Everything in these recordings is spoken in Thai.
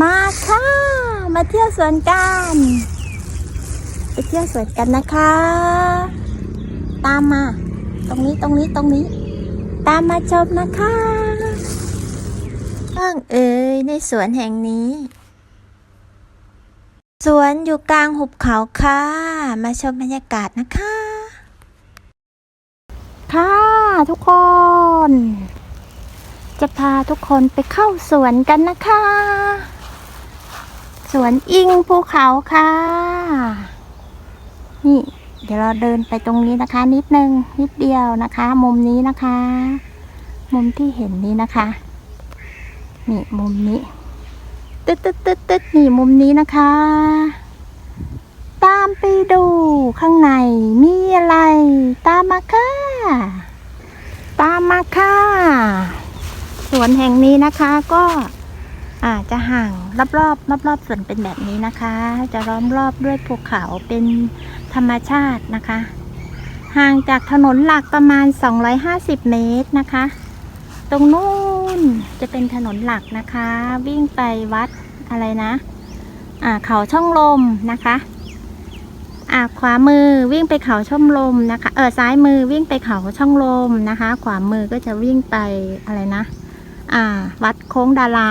มาค่ะ มาเที่ยวสวนกัน ไปเที่ยวสวนกันนะคะ ตามมา ตรงนี้ตรงนี้ตรงนี้ ตามมาชมนะคะบ้างเอ่ยในสวนแห่งนี้ สวนอยู่กลางหุบเขาค่ะ มาชมบรรยากาศนะคะ ค่ะทุกคน จะพาทุกคนไปเข้าสวนกันนะคะ สวนอิงภูเขาค่ะ นี่ เดี๋ยวเราเดินไปตรงนี้นะคะ นิดนึงนิดเดียวนะคะ มุมนี้นะคะ มุมที่เห็นนี้นะคะ นี่มุมนี้ตึ๊ดตึ๊ดตึ๊ดตึ๊ดนี่มุมนี้นะคะ ตามไปดูข้างในมีอะไร ตามมาค่ะ ตามมาค่ะ สวนแห่งนี้นะคะก็ อาจจะห่างรอบรอบรอบรอบๆสวนเป็นแบบนี้นะคะ จะล้อมรอบด้วยภูเขาเป็นธรรมชาตินะคะ ห่างจากถนนหลักประมาณ 250 เมตรนะคะ ตรงนู้นจะเป็นถนนหลักนะคะ วิ่งไปวัดอะไรนะอ่าเขาช่องลมนะคะอ่าขวามือวิ่งไปเขาช่องลมนะคะ เออซ้ายมือวิ่งไปเขาช่องลมนะคะ ขวามือก็จะวิ่งไปอะไรนะ วัดโค้งดารา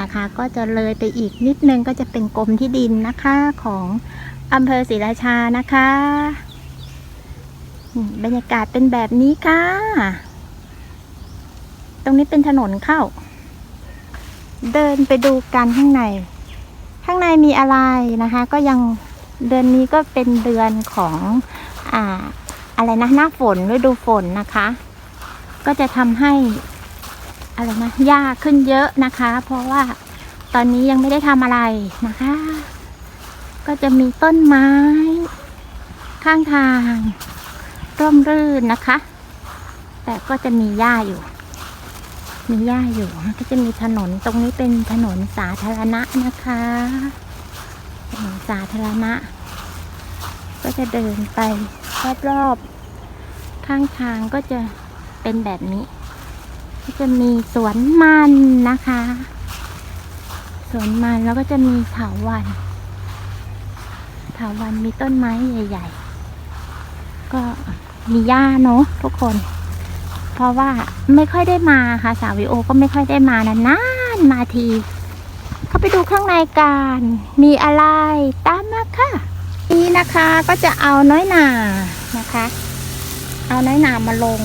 นะคะ ก็จะเลยไปอีกนิดนึงก็จะเป็นกรมที่ดินนะคะของอำเภอศรีราชานะคะบรรยากาศเป็นแบบนี้ค่ะ ตรงนี้เป็นถนนเข้า เดินไปดูกันข้างใน ข้างในมีอะไรนะคะ ก็ยังเดือนนี้ก็เป็นเดือนของอ่าอะไรนะหน้าฝนฤดูฝนนะคะ ก็จะทำให้ อะไรนะหญ้าขึ้นเยอะนะคะ เพราะว่าตอนนี้ยังไม่ได้ทำอะไรนะคะ ก็จะมีต้นไม้ ข้างทาง ร่มรื่นนะคะ แต่ก็จะมีหญ้าอยู่ มีหญ้าอยู่ก็จะมีถนนตรงนี้เป็นถนนสาธารณะนะคะถนนสาธารณะ ก็จะเดินไปรอบๆข้างทางก็จะเป็นแบบนี้ ก็จะมีสวนมันนะคะ สวนมันแล้วก็จะมีเถาวันเถาวันมีต้นไม้ใหญ่ ๆ ก็มีหญ้าเนาะทุกคน เพราะว่าไม่ค่อยได้มาค่ะ สาววิโอก็ไม่ค่อยได้มานานๆมาที เข้าไปดูข้างในกันมีอะไรตามมาค่ะ นี่นะคะก็จะเอาน้อยหนานะคะ เอาน้อยหนามาลง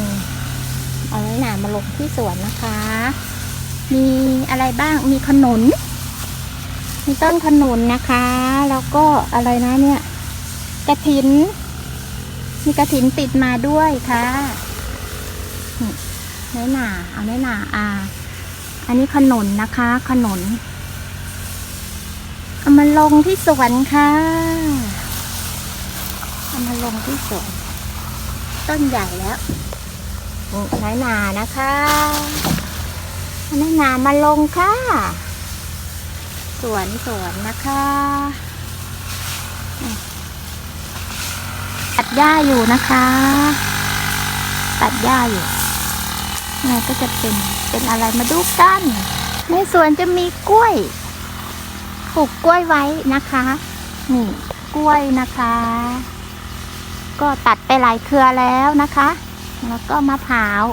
เอาน้อยหนามาลงที่สวนนะคะ มีอะไรบ้างมีขนุน มีต้นขนุนนะคะ แล้วก็อะไรนะเนี่ยกระถิน มีกระถินติดมาด้วยค่ะน้อยหนาเอาน้อยหนาอ่า อันนี้ขนุนนะคะ ขนุนเอามาลงที่สวนค่ะเอามาลงที่สวนต้นใหญ่แล้ว น้อยหนานะคะเอาน้อยหนามาลงค่ะ สวนสวนนะคะตัดหญ้าอยู่นะคะ ตัดหญ้าอยู่นี่ก็จะเป็นเป็นอะไรมาดูกัน ในสวนจะมีกล้วยปลูกกล้วยไว้นะคะ นี่กล้วยนะคะ ก็ตัดไปหลายเครือแล้วนะคะ แล้วก็มะพร้าว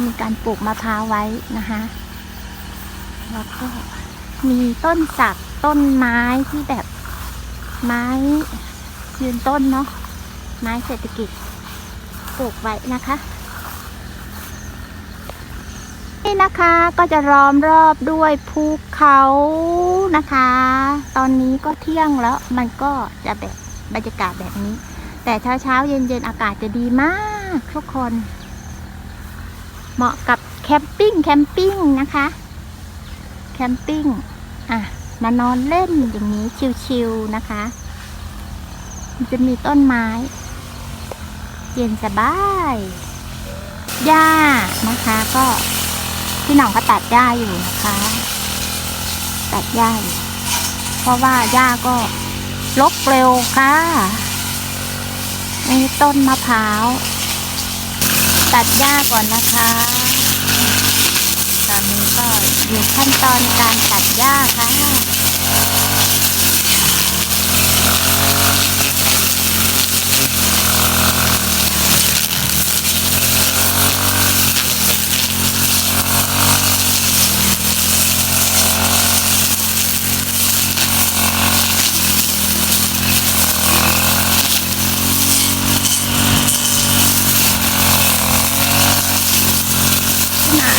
มีการปลูกมะพร้าวไว้นะคะ แล้วก็มีต้นสักต้นไม้ที่แบบไม้ยืนต้นเนาะไม้เศรษฐกิจปลูกไว้นะคะ นี่นะคะก็จะล้อมรอบด้วยภูเขานะคะ ตอนนี้ก็เที่ยงแล้วมันก็จะแบบบรรยากาศแบบนี้ แต่เช้าเช้าเย็นเย็นอากาศจะดีมาก ทุกคน เหมาะกับแคมปิ้งแคมปิ้งนะคะ แคมปิ้งอะมานอนเล่นอย่างนี้ชิวๆนะคะ มันจะมีต้นไม้ เย็นสบายหญ้านะคะ ก็พี่หน่องก็ตัดหญ้าอยู่นะคะ ตัดหญ้าอยู่เพราะว่าหญ้าก็ลกเร็วค่ะนี่ต้นมะพร้าว ตัดหญ้าก่อนนะคะ ตอนนี้ก็อยู่ขั้นตอนการตัดหญ้าค่ะ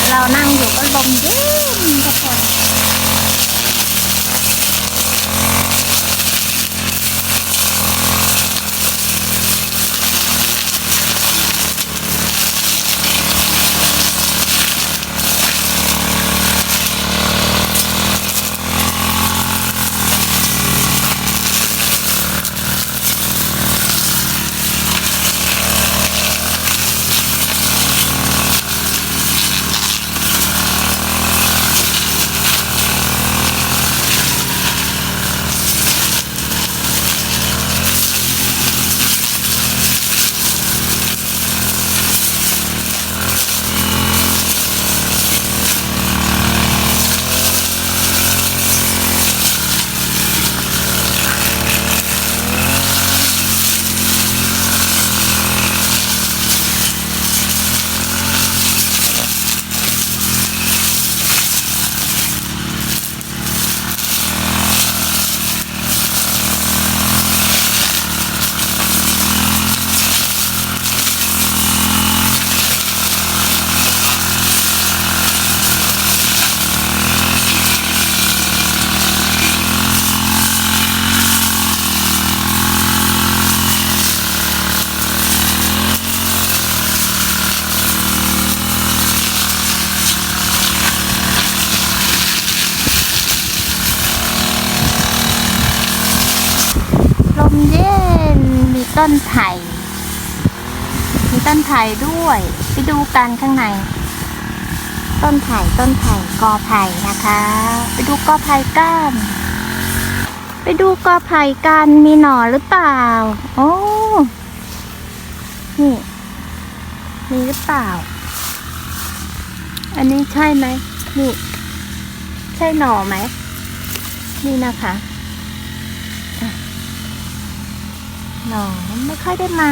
เรานั่งอยู่ก็ลมเย็นทุกคน ลมเย็น มีต้นไผ่ มี ต้นไผ่ด้วย ไปดูกันข้างใน ต้นไผ่ต้นไผ่กอไผ่นะคะ ไปดูกอไผ่กัน ไปดูกอไผ่กันมีหน่อหรือเปล่า โอ้นี่มีหรือเปล่า อันนี้ใช่ไหมนี่ใช่หน่อไหมนี่นะคะหน่อไม่ค่อยได้มา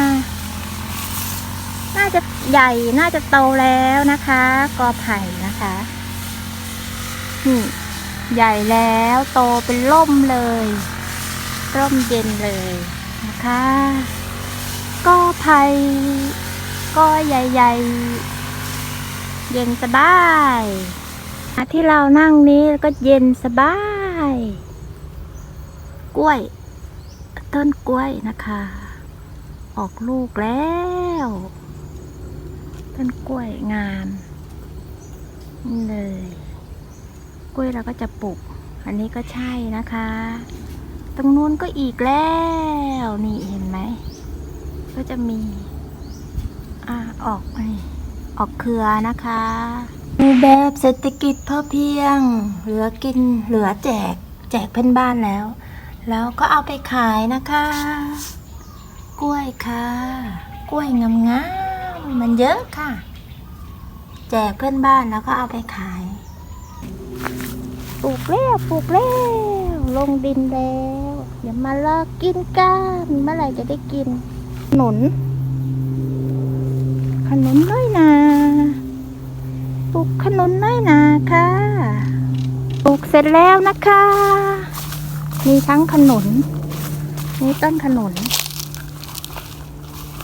น่าจะใหญ่น่าจะโตแล้วนะคะ กอไผ่นะคะนี่ใหญ่แล้วโตเป็นร่มเลย ร่มเย็นเลยนะคะกอไผ่กอใหญ่ๆ เย็นสบายที่เรานั่งนี้ก็เย็นสบาย กล้วย ต้นกล้วยนะคะ ออกลูกแล้ว ต้นกล้วยงามนี่เลย กล้วยเราก็จะปลูก อันนี้ก็ใช่นะคะ ตรงนู้นก็อีกแล้ว นี่เห็นไหม ก็จะมี อ่าออกนี่ออกเครือนะคะมีแบบเศรษฐกิจพอเพียง เหลือกินเหลือแจก แจกเพื่อนบ้านแล้ว แล้วก็เอาไปขายนะคะ กล้วยค่ะ กล้วยงามๆมั มันเยอะค่ะ แจกเพื่อนบ้านแล้วก็เอาไปขาย ปลูกแล้วปลูกแล้วลงดินแล้วเดี๋ยวมาลอกกินกันเมื่อไหร่จะได้กิน ขนุน ขนุนน้อยนาปลูกขนุนน้อยนาค่ะปลูกเสร็จแล้วนะคะ มีทั้งขนุนนี่ต้นขนุน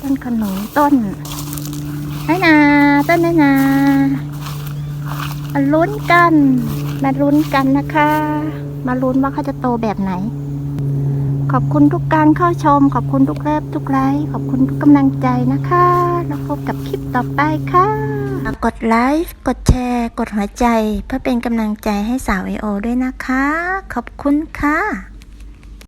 ต้นขนุนต้น น้นาต้นน้นามาลุ้นกัน มาลุ้นกันนะคะ มาลุ้นว่าเขาจะโตแบบไหน ขอบคุณทุกการเข้าชม ขอบคุณทุกเลิฟทุกไลค์ขอบคุณทุกกำลังใจนะคะ แล้วพบกับคลิปต่อไปค่ะกดไลค์กดแชร์ กดหัวใจ เพื่อเป็นกำลังใจให้สาวไอโอด้วยนะคะ ขอบคุณค่ะ